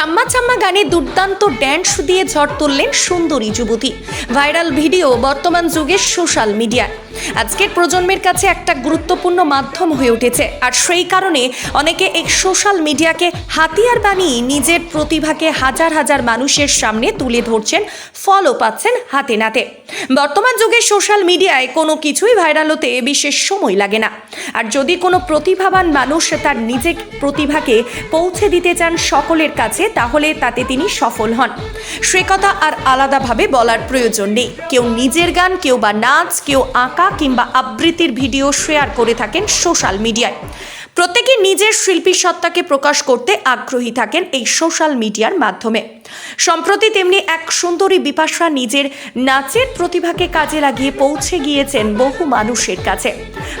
চাম্মা চাম্মা গানে দুর্দান্ত ড্যান্স দিয়ে ঝড় তুললেন সুন্দরী যুবতী। ভাইরাল ভিডিও বর্তমান যুগের সোশ্যাল মিডিয়ায় আজকের প্রজন্মের কাছে একটা গুরুত্বপূর্ণ মাধ্যম হয়ে উঠেছে। আর সেই কারণে অনেকে এই সোশ্যাল মিডিয়াকে হাতিয়ার বানিয়ে নিজের প্রতিভাকে হাজার হাজার মানুষের সামনে তুলে ধরছেন ফলও পাচ্ছেন হাতে নাতে। বর্তমান যুগে সোশ্যাল মিডিয়ায় কোনো কিছুই ভাইরাল হতে বিশেষ সময় লাগে না। আর যদি কোনো প্রতিভাবান মানুষ তার নিজের প্রতিভাকে পৌঁছে দিতে চান সকলের কাছে, তাহলে তাতে তিনি সফল হন। সে কথা আর আলাদাভাবে বলার প্রয়োজন নেই। কেউ নিজের গান, কেউ বা নাচ, কেউ আঁকা কিংবা আবৃত্তির ভিডিও শেয়ার করে থাকেন সোশ্যাল মিডিয়ায়। প্রত্যেকে নিজের শিল্পী সত্তাকে প্রকাশ করতে আগ্রহী থাকেন এই সোশ্যাল মিডিয়ার মাধ্যমে। সম্প্রতি তেমনি এক সুন্দরী বিপাশা নিজের নাচের প্রতিভাকে কাজে লাগিয়ে পৌঁছে গিয়েছেন বহু মানুষের কাছে।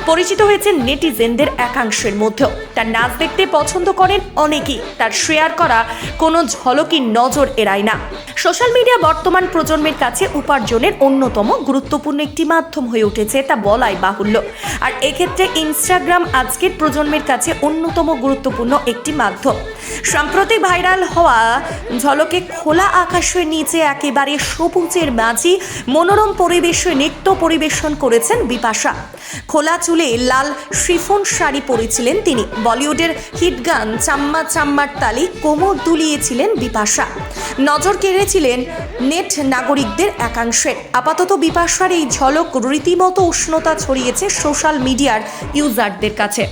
পরিচিত হয়েছেন নেটিজেনদের একাংশের মধ্যেও। তার নাচ দেখতে পছন্দ করেন অনেকেই। তার শেয়ার করা কোনো ঝলকি নজর এড়ায় না। সোশ্যাল মিডিয়া বর্তমান প্রজন্মের কাছে উপার্জনের অন্যতম গুরুত্বপূর্ণ একটি মাধ্যম হয়ে উঠেছে তা বলাই বাহুল্য। আর এক্ষেত্রে ইনস্টাগ্রাম আজকের প্রজন্মের কাছে অন্যতম গুরুত্বপূর্ণ একটি মাধ্যম। সম্প্রতি ভাইরাল হওয়া ঝলকে খোলা আকাশের নিচে একেবারে সবুজের মাঝি, মনোরম পরিবেশে নৃত্য পরিবেশন করেছেন বিপাশা। খোলা চুলে লাল শিফন শাড়ি পরেছিলেন তিনি। বলিউডের হিট গান চাম্মা চাম্মার তালি কোমর দুলিয়েছিলেন বিপাশা। নজর কেড়েছিলেন নেট নাগরিকদের একাংশের। আপাতত বিপাশার এই ঝলক রীতিমতো উষ্ণতা ছড়িয়েছে সোশ্যাল মিডিয়ার ইউজারদের কাছে।